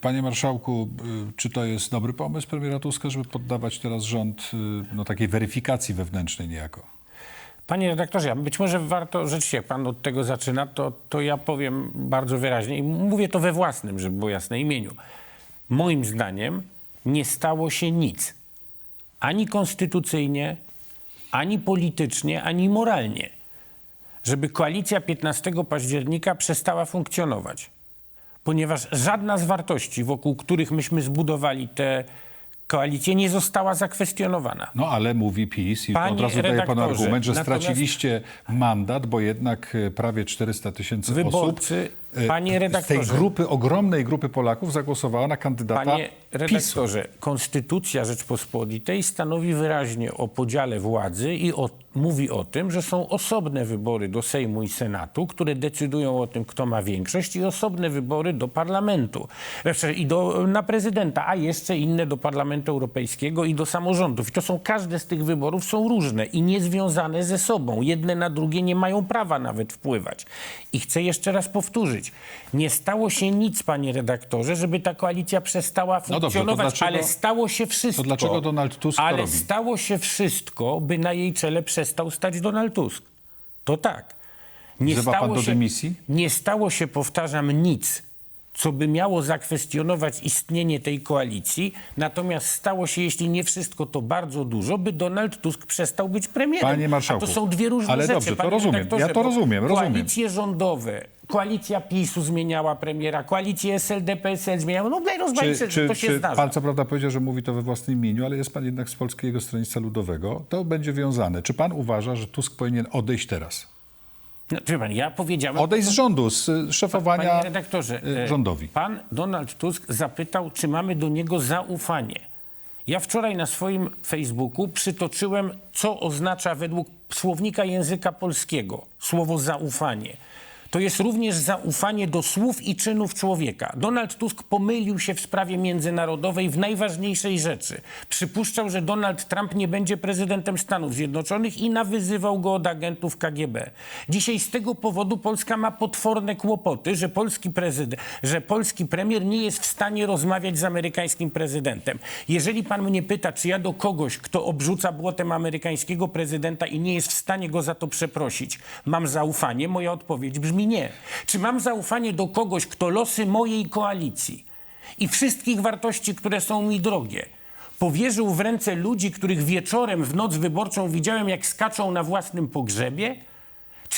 Panie marszałku, y, czy to jest dobry pomysł premiera Tuska, żeby poddawać teraz rząd y, no, takiej weryfikacji wewnętrznej niejako? Panie redaktorze, być może warto, rzeczywiście jak pan od tego zaczyna, to, to ja powiem bardzo wyraźnie i mówię to we własnym, żeby było jasne imieniu. Moim zdaniem nie stało się nic. Ani konstytucyjnie, ani politycznie, ani moralnie. Żeby koalicja 15 października przestała funkcjonować. Ponieważ żadna z wartości, wokół których myśmy zbudowali tę koalicję, nie została zakwestionowana. No ale mówi PiS i Panie od razu daje redaktorze, argument, że straciliście mandat, bo jednak y, prawie 400 tysięcy osób Y, panie z tej redaktorze. grupy, ogromnej grupy Polaków zagłosowała na kandydata Panie PiSu. redaktorze, Konstytucja Rzeczpospolitej stanowi wyraźnie o podziale władzy i o, mówi o tym, że są osobne wybory do Sejmu i Senatu, które decydują o tym, kto ma większość i osobne wybory do parlamentu Znaczy, i do, na prezydenta, a jeszcze inne do Parlamentu Europejskiego i do samorządów. I to są, każde z tych wyborów są różne i niezwiązane ze sobą. Jedne na drugie nie mają prawa nawet wpływać. I chcę jeszcze raz powtórzyć. Nie stało się nic, panie redaktorze, żeby ta koalicja przestała No dobrze, to funkcjonować, dlaczego- ale stało się wszystko. to dlaczego Donald Tusk to Ale robi? stało się wszystko, by na jej czele przestał stać Donald Tusk. To tak. Nie Wzywa pan do dymisji? Nie stało się, powtarzam, nic, co by miało zakwestionować istnienie tej koalicji. Natomiast stało się, jeśli nie wszystko, to bardzo dużo, by Donald Tusk przestał być premierem. Panie marszałku, A to są dwie różne ale rzeczy. dobrze, to panie rozumiem. redaktorze, Ja to bo rozumiem, rozumiem. Koalicje rządowe, koalicja PiSu zmieniała premiera, koalicję SLD, PSL zmieniała. No najrozmaitsze, Czy, czy, to się czy zdarza. pan co prawda powiedział, że mówi to we własnym imieniu, ale jest pan jednak z Polskiego Stronnictwa Ludowego, to będzie wiązane. Czy pan uważa, że Tusk powinien odejść teraz? No, pan, ja powiedziałem... Odejść z rządu, z szefowania Panie redaktorze, e, rządowi. Pan Donald Tusk zapytał, czy mamy do niego zaufanie. Ja wczoraj na swoim Facebooku przytoczyłem, co oznacza według słownika języka polskiego słowo zaufanie. To jest również zaufanie do słów i czynów człowieka. Donald Tusk pomylił się w sprawie międzynarodowej w najważniejszej rzeczy. Przypuszczał, że Donald Trump nie będzie prezydentem Stanów Zjednoczonych i nawyzywał go od agentów KGB. Dzisiaj z tego powodu Polska ma potworne kłopoty, że polski że polski premier nie jest w stanie rozmawiać z amerykańskim prezydentem. Jeżeli pan mnie pyta, czy ja do kogoś, kto obrzuca błotem amerykańskiego prezydenta i nie jest w stanie go za to przeprosić, mam zaufanie, moja odpowiedź brzmi nie. Czy mam zaufanie do kogoś, kto losy mojej koalicji i wszystkich wartości, które są mi drogie, powierzył w ręce ludzi, których wieczorem w noc wyborczą widziałem, jak skaczą na własnym pogrzebie?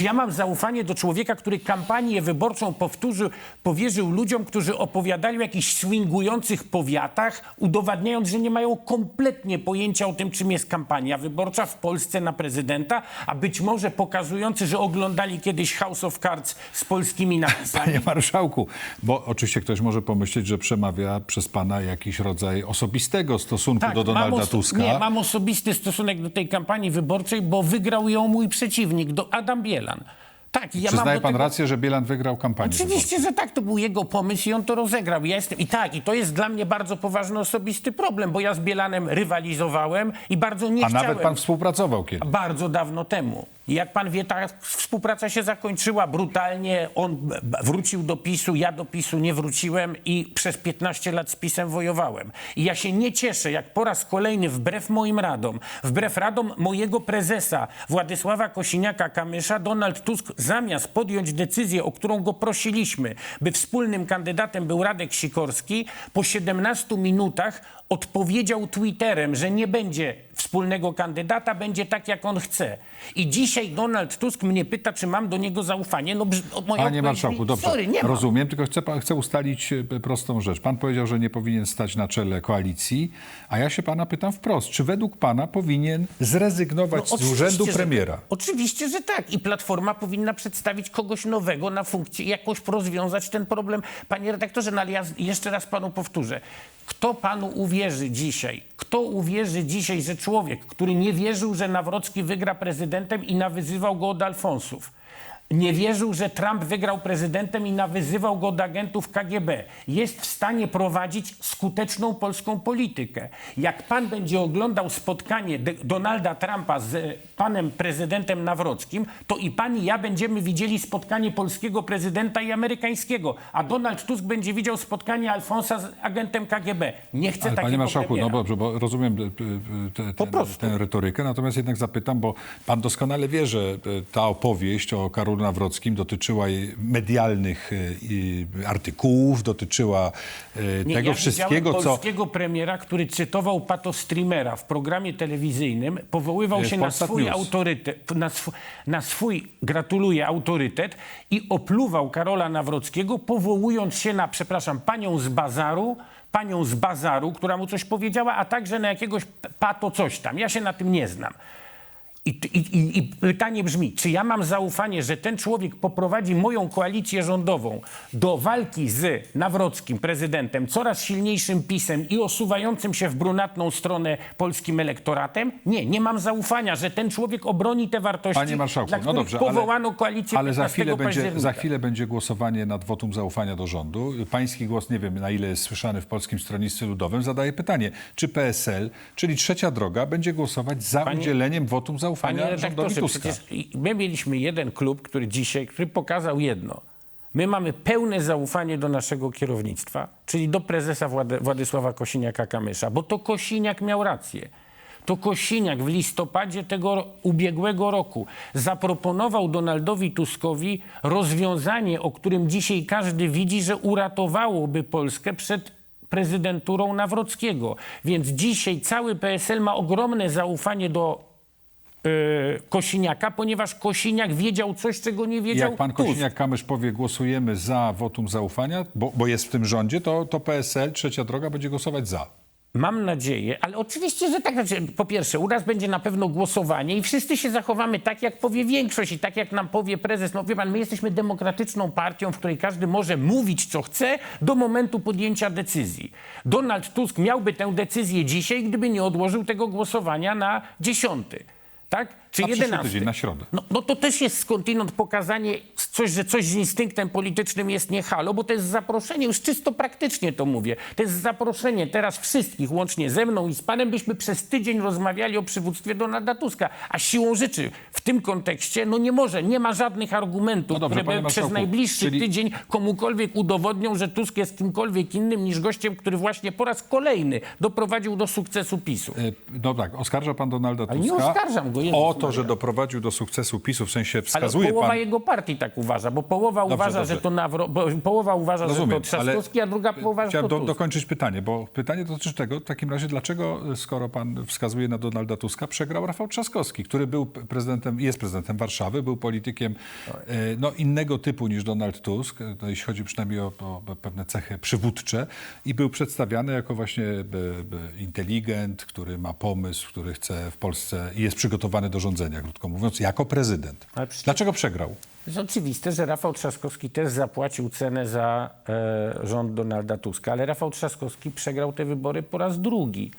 Czy ja mam zaufanie do człowieka, który kampanię wyborczą powtórzył, powierzył ludziom, którzy opowiadali o jakichś swingujących powiatach, udowadniając, że nie mają kompletnie pojęcia o tym, czym jest kampania wyborcza w Polsce na prezydenta, a być może pokazujący, że oglądali kiedyś House of Cards z polskimi napisami? Panie marszałku, bo oczywiście ktoś może pomyśleć, że przemawia przez pana jakiś rodzaj osobistego stosunku do Donalda Tak, mam oso- Tuska. Nie, mam osobisty stosunek do tej kampanii wyborczej, bo wygrał ją mój przeciwnik, do Adam Bielan. Tak, i ja mam Przyznaje do pan tego... rację, że Bielan wygrał kampanię Oczywiście, że tak, to był jego pomysł i on to rozegrał. Ja jestem, I tak, i to jest dla mnie bardzo poważny osobisty problem, bo ja z Bielanem rywalizowałem i bardzo nie A chciałem. nawet pan współpracował kiedyś. Bardzo dawno temu. I jak pan wie, ta współpraca się zakończyła brutalnie. On wrócił do PiSu, ja do PiSu nie wróciłem i przez 15 lat z PiSem wojowałem. I ja się nie cieszę, jak po raz kolejny, wbrew moim radom, wbrew radom mojego prezesa Władysława Kosiniaka-Kamysza, Donald Tusk zamiast podjąć decyzję, o którą go prosiliśmy, by wspólnym kandydatem był Radek Sikorski, po 17 minutach odpowiedział Twitterem, że nie będzie wspólnego kandydata, będzie tak, jak on chce. I dzisiaj Donald Tusk mnie pyta, czy mam do niego zaufanie. No, moja Panie marszałku, dobrze, Sorry, nie mam. rozumiem, tylko chcę, chcę ustalić e, prostą rzecz. Pan powiedział, że nie powinien stać na czele koalicji, a ja się pana pytam wprost, czy według pana powinien zrezygnować z No, Oczywiście, urzędu że- premiera? Oczywiście, że tak. I Platforma powinna przedstawić kogoś nowego na funkcję jakoś rozwiązać ten problem. Panie redaktorze, no ale ja z- jeszcze raz panu powtórzę. Kto panu uwierzy dzisiaj? Kto uwierzy dzisiaj, że człowiek, który nie wierzył, że Nawrocki wygra prezydentem i nawyzywał go od Alfonsów, nie wierzył, że Trump wygrał prezydentem i nawyzywał go do agentów KGB. Jest w stanie prowadzić skuteczną polską politykę. Jak pan będzie oglądał spotkanie Donalda Trumpa z e, panem prezydentem Nawrockim, to i pan i ja będziemy widzieli spotkanie polskiego prezydenta i amerykańskiego, a Donald Tusk będzie widział spotkanie Alfonsa z agentem KGB. Nie chcę Ale takiego panie marszałku, no premiera. dobrze, bo rozumiem e, e, tę retorykę, natomiast jednak zapytam, bo pan doskonale wie, że ta opowieść o Karolu Nawrockim dotyczyła medialnych e, artykułów, dotyczyła e, Nie, tego ja wszystkiego, co... polskiego premiera, który cytował patostreamera w programie telewizyjnym, powoływał się na swój News. autorytet, na, sw- na swój, gratuluję, autorytet i opluwał Karola Nawrockiego, powołując się na, przepraszam, panią z bazaru, panią z bazaru, która mu coś powiedziała, a także na jakiegoś pato coś tam. Ja się na tym nie znam. I, i, i, pytanie brzmi, czy ja mam zaufanie, że ten człowiek poprowadzi moją koalicję rządową do walki z Nawrockim, prezydentem, coraz silniejszym pisem i osuwającym się w brunatną stronę polskim elektoratem? Nie, nie mam zaufania, że ten człowiek obroni te wartości, Panie marszałku, no dobrze, powołano ale, koalicję ale za 15 chwilę, będzie, za chwilę będzie głosowanie nad wotum zaufania do rządu. Pański głos, nie wiem na ile jest słyszany w Polskim Stronnictwie Ludowym, zadaje pytanie, czy PSL, czyli Trzecia Droga, będzie głosować za Panie- udzieleniem wotum zaufania Panie rządowi redaktorze, Tuska? przecież my mieliśmy jeden klub, który dzisiaj, który pokazał jedno. My mamy pełne zaufanie do naszego kierownictwa, czyli do prezesa Włady, Władysława Kosiniaka-Kamysza, bo to Kosiniak miał rację. To Kosiniak w listopadzie tego ubiegłego roku zaproponował Donaldowi Tuskowi rozwiązanie, o którym dzisiaj każdy widzi, że uratowałoby Polskę przed prezydenturą Nawrockiego. Więc dzisiaj cały PSL ma ogromne zaufanie do e, Kosiniaka, ponieważ Kosiniak wiedział coś, czego nie wiedział Jak pan Tusk. Kosiniak-Kamysz powie, głosujemy za wotum zaufania, bo, bo jest w tym rządzie, to, to PSL, Trzecia Droga, będzie głosować za. Mam nadzieję, ale oczywiście, że tak. Znaczy, po pierwsze, u nas będzie na pewno głosowanie i wszyscy się zachowamy tak, jak powie większość i tak, jak nam powie prezes. No wie pan, my jesteśmy demokratyczną partią, w której każdy może mówić, co chce, do momentu podjęcia decyzji. Donald Tusk miałby tę decyzję dzisiaj, gdyby nie odłożył tego głosowania na dziesiąty. Tak? Czy Na przyszły 11. tydzień, na środę. No, no to też jest skądinąd pokazanie coś, że coś z instynktem politycznym jest nie halo, bo to jest zaproszenie, już czysto praktycznie to mówię, to jest zaproszenie teraz wszystkich, łącznie ze mną i z panem, byśmy przez tydzień rozmawiali o przywództwie Donalda Tuska. A siłą rzeczy w tym kontekście, no nie może, nie ma żadnych argumentów, No dobrze, które by przez najbliższy czyli- tydzień komukolwiek udowodnią, że Tusk jest kimkolwiek innym niż gościem, który właśnie po raz kolejny doprowadził do sukcesu PiSu. E, No tak, oskarża pan Donalda Ale nie Tuska oskarżam go, Jezus o to, Maria. że doprowadził do sukcesu PiSu, w sensie Ale wskazuje połowa pan... jego partii tak uważa, bo połowa uważa, dobrze. że to Nawro, bo, połowa uważa, że Rozumiem, to Trzaskowski, a druga połowa, że to Chciałem do, Tusk. dokończyć pytanie, bo pytanie dotyczy tego, w takim razie, dlaczego, skoro pan wskazuje na Donalda Tuska, przegrał Rafał Trzaskowski, który był prezydentem, jest prezydentem Warszawy, był politykiem e, no, innego typu niż Donald Tusk, no, jeśli chodzi przynajmniej o, o pewne cechy przywódcze i był przedstawiany jako właśnie e, e, inteligent, który ma pomysł, który chce w Polsce i jest przygotowany do rządzenia, krótko mówiąc, jako prezydent. Przecież- Dlaczego przegrał? Jest oczywiste, że Rafał Trzaskowski też zapłacił cenę za e, rząd Donalda Tuska, ale Rafał Trzaskowski przegrał te wybory po raz drugi.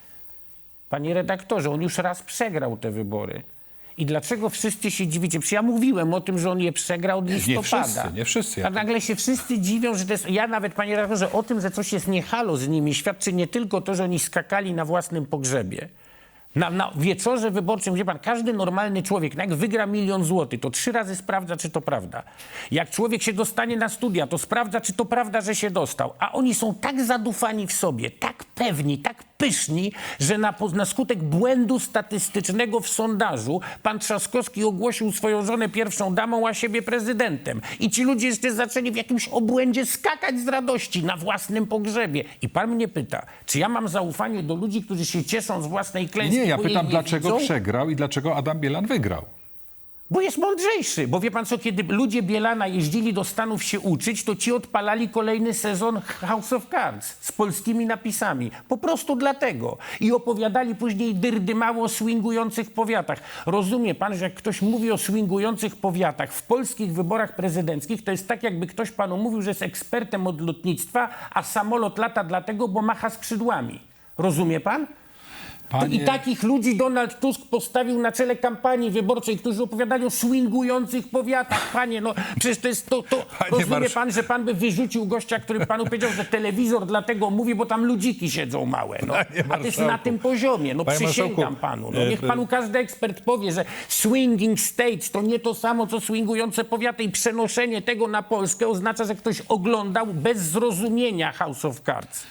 Panie redaktorze, on już raz przegrał te wybory. I dlaczego wszyscy się dziwicie? Przecież ja mówiłem o tym, że on je przegrał od listopada. wszyscy, nie wszyscy. Ja A nagle się wszyscy dziwią, że to jest... Ja nawet, panie redaktorze, o tym, że coś jest niehalo z nimi, świadczy nie tylko to, że oni skakali na własnym pogrzebie. Na, na wieczorze wyborczym, wie pan, każdy normalny człowiek, no jak wygra milion złotych, to trzy razy sprawdza, czy to prawda. Jak człowiek się dostanie na studia, to sprawdza, czy to prawda, że się dostał. A oni są tak zadufani w sobie, tak pewni, tak pyszni, że na, na skutek błędu statystycznego w sondażu pan Trzaskowski ogłosił swoją żonę pierwszą damą, a siebie prezydentem. I ci ludzie jeszcze zaczęli w jakimś obłędzie skakać z radości na własnym pogrzebie. I pan mnie pyta, czy ja mam zaufanie do ludzi, którzy się cieszą z własnej klęski, Nie, ja pytam, dlaczego widzą? przegrał i dlaczego Adam Bielan wygrał. Bo jest mądrzejszy. Bo wie pan co, kiedy ludzie Bielana jeździli do Stanów się uczyć, to ci odpalali kolejny sezon House of Cards z polskimi napisami. Po prostu dlatego. I opowiadali później dyrdymało o swingujących powiatach. Rozumie pan, że jak ktoś mówi o swingujących powiatach w polskich wyborach prezydenckich, to jest tak, jakby ktoś panu mówił, że jest ekspertem od lotnictwa, a samolot lata dlatego, bo macha skrzydłami. Rozumie pan? Panie- I takich ludzi Donald Tusk postawił na czele kampanii wyborczej, którzy opowiadali o swingujących powiatach. Panie, no przecież to jest to... to Panie rozumie marsz- pan, że pan by wyrzucił gościa, który panu powiedział, że telewizor dlatego mówi, bo tam ludziki siedzą małe. No. A to jest na tym poziomie. No Panie przysięgam marszałku, panu. No, e, niech e, panu każdy ekspert powie, że swinging states to nie to samo, co swingujące powiaty i przenoszenie tego na Polskę oznacza, że ktoś oglądał bez zrozumienia House of Cards.